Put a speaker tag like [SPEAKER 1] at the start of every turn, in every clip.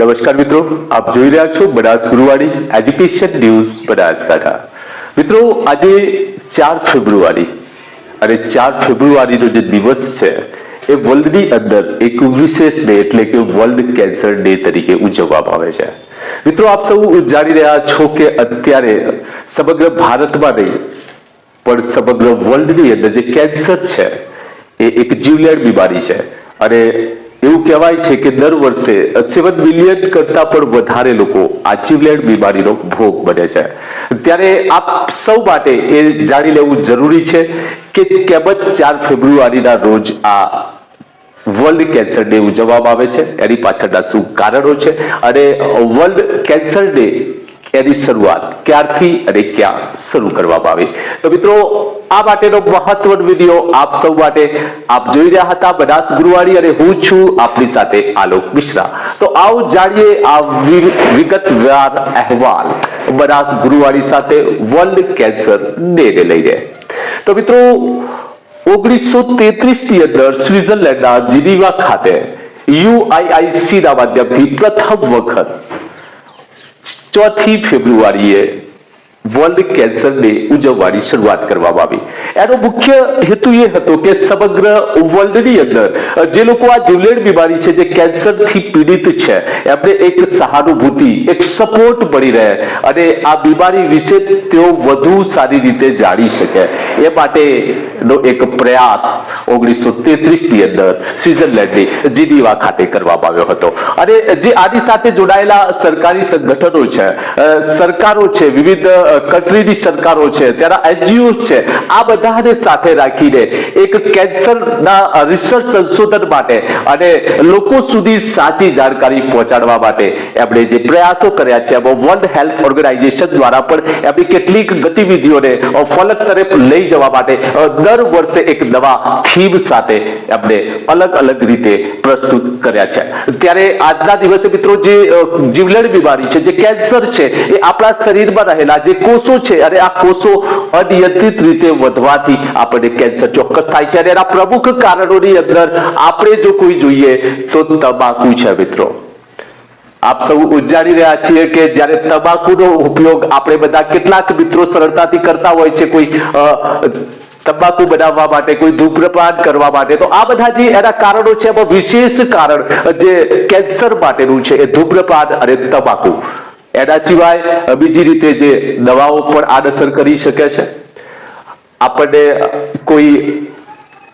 [SPEAKER 1] નમસ્કાર મિત્રો, આપ જોઈ રહ્યા છો બનાસ ગુરુવાડી એજ્યુકેશન ન્યૂઝ બનાસકાંઠા. મિત્રો, આજે ચાર ફેબ્રુઆરી અને ચાર ફેબ્રુઆરીનો જે દિવસ છે, એ વર્લ્ડની અંદર એક વિશેષ ડે એટલે કે વર્લ્ડ કેન્સર ડે તરીકે ઉજવવામાં આવે છે. મિત્રો, આપ સૌ જાણી રહ્યા છો કે અત્યારે સમગ્ર ભારતમાં નહીં, પણ સમગ્ર વર્લ્ડની અંદર જે કેન્સર છે, એ એક જીવલેણ બીમારી છે. અને એવું કહેવાય છે કે દર વર્ષે સેવન મિલિયન કરતા પણ વધારે લોકો આ જીવલેણ બીમારીનો ભોગ બને છે. ત્યારે આપ સૌ માટે એ જાણી લેવું જરૂરી છે કે કેમ ચાર ફેબ્રુઆરીના રોજ આ વર્લ્ડ કેન્સર ડે ઉજવવામાં આવે છે. એની પાછળના શું કારણો છે? અને વર્લ્ડ કેન્સર ડે એની શરૂઆત ક્યારથી અને ક્યાં શરૂ કરવામાં આવી? તો મિત્રો, આ માટેનો મહત્વનો વીડિયો આપ સૌ માટે આપ જોઈ રહ્યા હતા બનાસ ગુરુવારી અને હું છું આપની સાથે આલોક મિશ્રા. તો આવો જાણીએ આ વિગતવાર અહેવાલ બનાસ ગુરુવારી સાથે વર્લ્ડ કેન્સર લઈ લઈને. તો મિત્રો, ઓગણીસો તેત્રીસની અંદર સ્વિટ્ઝરલેન્ડના જીનીવા ખાતે યુઆઈઆઈસી ના માધ્યમથી પ્રથમ વખત ચોથી ફેબ્રુઆરીએ વર્લ્ડ કેન્સર ડે ઉજવવાની શરૂઆત કરવામાં આવી. એનો મુખ્ય હેતુ એ હતો કે સમગ્ર વર્લ્ડની અંદર જે લોકો આ જીવલેણ બીમારી છે, જે કેન્સરથી પીડિત છે, એમને એક સહાનુભૂતિ, એક સપોર્ટ મળી રહે અને આ બીમારી વિશે તેઓ વધુ સારી રીતે જાણી શકે. એ માટેનો એક પ્રયાસ ઓગણીસો તેત્રીસની અંદર સ્વિટરલેન્ડની જીનીવા ખાતે કરવામાં આવ્યો હતો. અને જે આની સાથે જોડાયેલા સરકારી સંગઠનો છે સરકારો છે, વિવિધ કન્ટ્રીની સરકારો છે ત્યાંના એનજીઓ છે, આ બધાને સાથે રાખીને એક કેન્સરના રિસર્ચ સંશોધન માટે અને લોકો સુધી સાચી જાણકારી પહોંચાડવા માટે એમણે જે પ્રયાસો કર્યા છે, એમાં વર્લ્ડ હેલ્થ ઓર્ગેનાઇઝેશન દ્વારા પણ એમની કેટલીક ગતિવિધિઓને ફલક તરફ લઈ જવા માટે દર વર્ષે એક નવા થીમ સાથે એમણે અલગ અલગ રીતે પ્રસ્તુત કર્યા છે. ત્યારે આજના દિવસે મિત્રો જે જીવલેણ બીમારી છે, જે કેન્સર છે, એ આપણા શરીરમાં રહેલા જે કોષો છે. અને આ કોષો અનિયંત્રિત રીતે વધવાથી આપણને કેન્સર ચોક્કસ થાય છે. અને એના પ્રમુખ કારણોની અંદર આપણે જો કોઈ જોઈએ તો તમાકુ છે મિત્રો. આપ સૌ જાણી રહ્યા છીએ કે જ્યારે તમાકુનો ઉપયોગ આપણે બધા કેટલાક મિત્રો સરળતાથી કરતા હોય છે કોઈ તંબાકુ બનાવવા માટે, કોઈ ધૂમ્રપાન કરવા માટે. તો આ બધા જે એના કારણો છે, એમાં વિશેષ કારણ જે કેન્સર માટેનું છે એ ધૂમ્રપાન અને તમાકુ. એના સિવાય બીજી રીતે જે દવાઓ પણ આડઅસર કરી શકે છે. આપણને કોઈ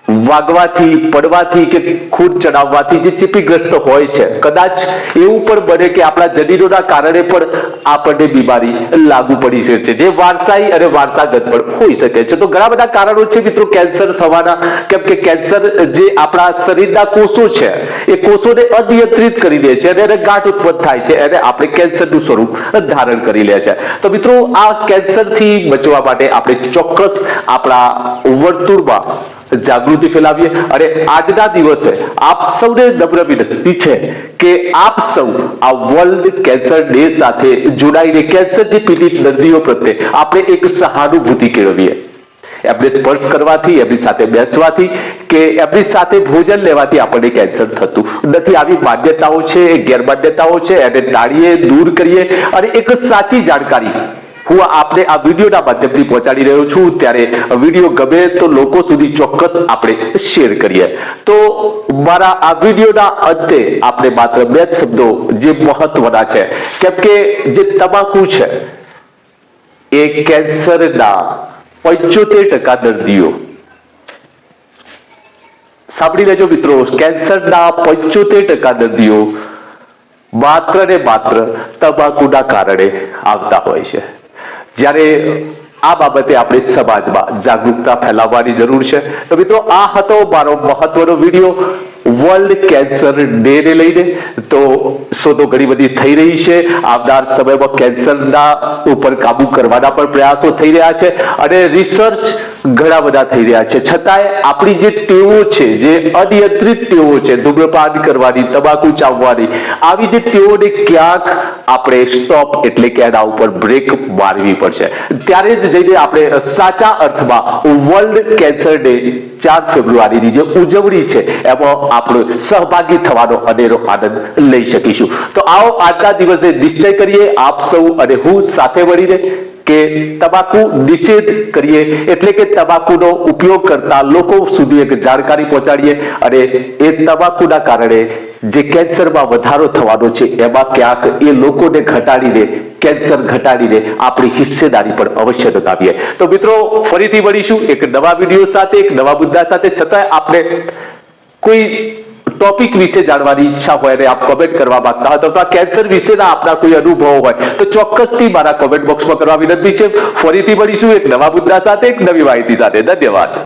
[SPEAKER 1] વાગવાથી, પડવાથી કે ખૂન ચડાવવાથી જે ચીપીગ્રસ્ત હોય છે. કદાચ એવું પણ બને કે આપણા જનીનોના કારણે પણ આપણને બીમારી લાગુ પડી શકે છે. જે વારસાઈ અને વારસાગત પણ હોઈ શકે છે. તો ઘણા બધા કારણો છે મિત્રો કેન્સર થવાના. કેમ કે કેન્સર જે આપણા શરીરના કોષો છે, એ કોષોને અનિયંત્રિત કરી દે છે અને એને ગાંઠ ઉત્પન્ન થાય છે. અને આપણે કેન્સરનું સ્વરૂપ ધારણ કરી લે છે. તો મિત્રો, આ કેન્સરથી બચવા માટે આપણે ચોક્કસ આપણા વર્તુળમાં જાગૃતિ ફેલાવીએ અને આજના દિવસે આપ સૌને નમ્ર વિનંતી છે કે આપ સૌ આ વર્લ્ડ કેન્સર ડે સાથે જોડાઈને કેન્સર જે પીડિત દર્દીઓ પ્રત્યે આપણે એક સહાનુભૂતિ કેળવીએ એમને સ્પર્શ કરવાથી એમની સાથે બેસવાથી કે એમની સાથે ભોજન લેવાથી આપણને કેન્સર થતું નથી આવી માન્યતાઓ છે ગેરમાન્યતાઓ છે એને ટાળીએ દૂર કરીએ અને એક સાચી જાણકારી હું આપને આ વિડીયોના માધ્યમથી પહોંચાડી રહ્યો છું. ત્યારે વીડિયો ગમે તો લોકો સુધી ચોક્કસ આપણે શેર કરીએ. તો મારા આ વિડીયોના અંતે આપણે માત્ર બે જ શબ્દો જે મહત્વના છે. કેમ કે જે તમાકુ છે, એ કેન્સરના પંચોતેર ટકા દર્દીઓ. સાંભળી લેજો મિત્રો, કેન્સરના પંચોતેર ટકા દર્દીઓ માત્ર ને માત્ર તમાકુના કારણે આવતા હોય છે. જ્યારે આ બાબતે આપણે સમાજમાં જાગૃતતા ફેલાવવાની જરૂર છે. તો મિત્રો, આ હતો મારો મહત્વનો વીડિયો વર્લ્ડ કેન્સર ડે ને લઈને. તો શોધો ઘણી બધી થઈ રહી છે. આવનાર સમયમાં કેન્સરના ઉપર કાબુ કરવાના પણ પ્રયાસો થઈ રહ્યા છે. અને રિસર્ચ ઘણા બધા થઈ રહ્યા છે. છતાંય આપણી જે ટેવો છે, જે અનિયંત્રિત ટેવો છે, ધૂમ્રપાન કરવાની તબાકુ ચાવવાની, આવી જે ટેવોને ક્યાંક આપણે સ્ટોપ એટલે કે એના ઉપર બ્રેક મારવી પડશે. ત્યારે જ જઈને આપણે સાચા અર્થમાં વર્લ્ડ કેન્સર ડે ચાર ફેબ્રુઆરીની જે ઉજવણી છે, એમાં આપણે સહભાગી થવાનો અનેરો આનંદ લઈ શકીશું. તો આવો આજના દિવસે નિશ્ચય કરીએ. આપ સૌ અને હું સાથે મળીને કે તમાકુ નિષેધ કરીએ એટલે કે તમાકુનો ઉપયોગ કરતા લોકો સુધી એક જાણકારી પહોંચાડીએ અને એ તમાકુના કારણે જે કેન્સરમાં વધારો થવાનો છે, એમાં ક્યાંક એ લોકોને ઘટાડીને, કેન્સર ઘટાડીને આપણી હિસ્સેદારી પણ અવશ્ય નોંધાવીએ. તો મિત્રો, ફરીથી મળીશું એક નવા વીડિયો સાથે, એક નવા મુદ્દા સાથે. છતાંય આપણે કોઈ ટોપિક વિશે જાણવાની ઈચ્છા હોય અને આપ કોમેન્ટ કરવા માંગતા હોય અથવા કેન્સર વિશેના આપના કોઈ અનુભવો હોય તો ચોક્કસથી મારા કોમેન્ટ બોક્સમાં કરવા વિનંતી છે. ફરીથી મળીશું એક નવા મુદ્દા સાથે, એક નવી માહિતી સાથે. ધન્યવાદ.